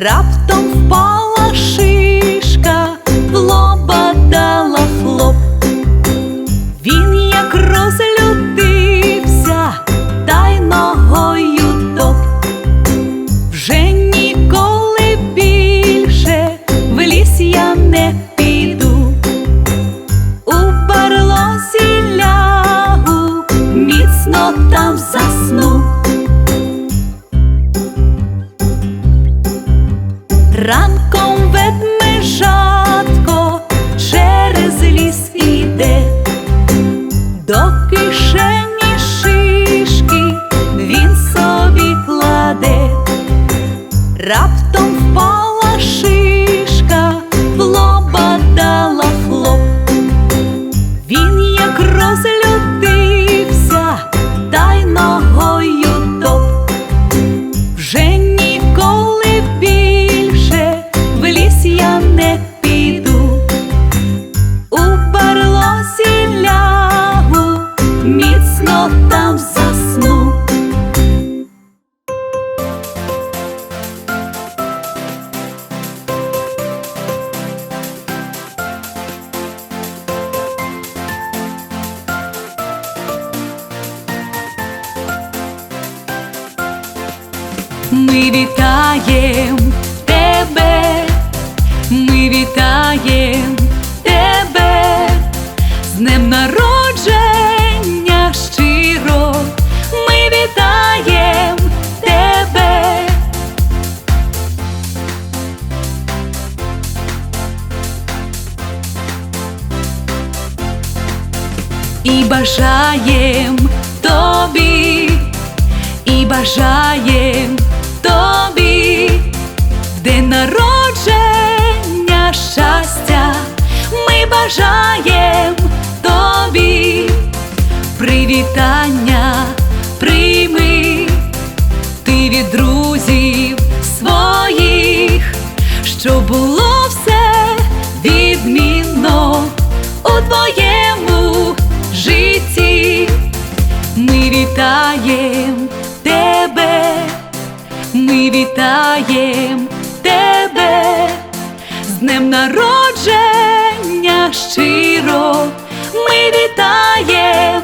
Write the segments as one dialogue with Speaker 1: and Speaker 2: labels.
Speaker 1: raptor. раптом Ми вітаєм тебе, ми вітаєм тебе, з днем народження щиро, ми вітаєм тебе. І бажаєм тобі, і бажаєм бажаєм тобі. Привітання прийми. Ти від друзів своїх, що було все відмінно у твоєму житті. Ми вітаєм тебе, ми вітаєм тебе, з днем народження щиро, ми вітаєм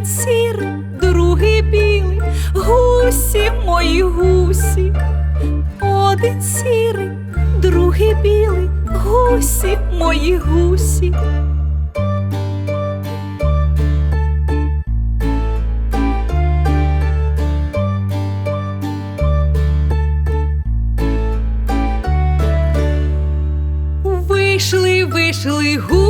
Speaker 1: Один сірий, другий білий, гусі мої гусі. Один сірий, другий білий, гусі мої гусі. Вийшли, вийшли гусі,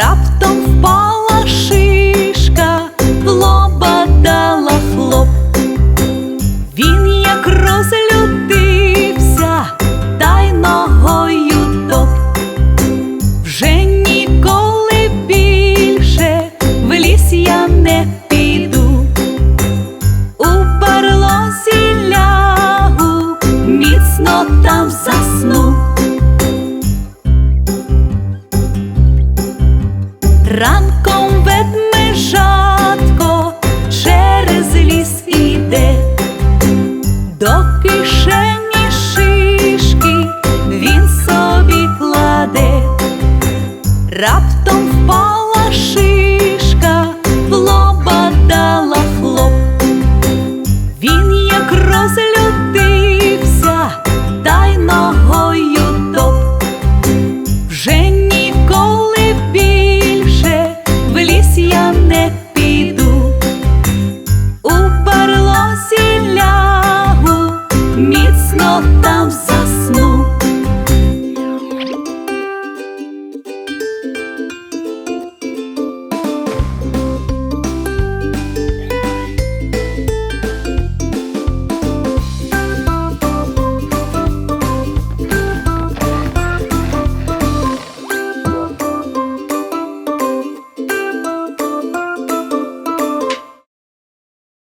Speaker 1: раптом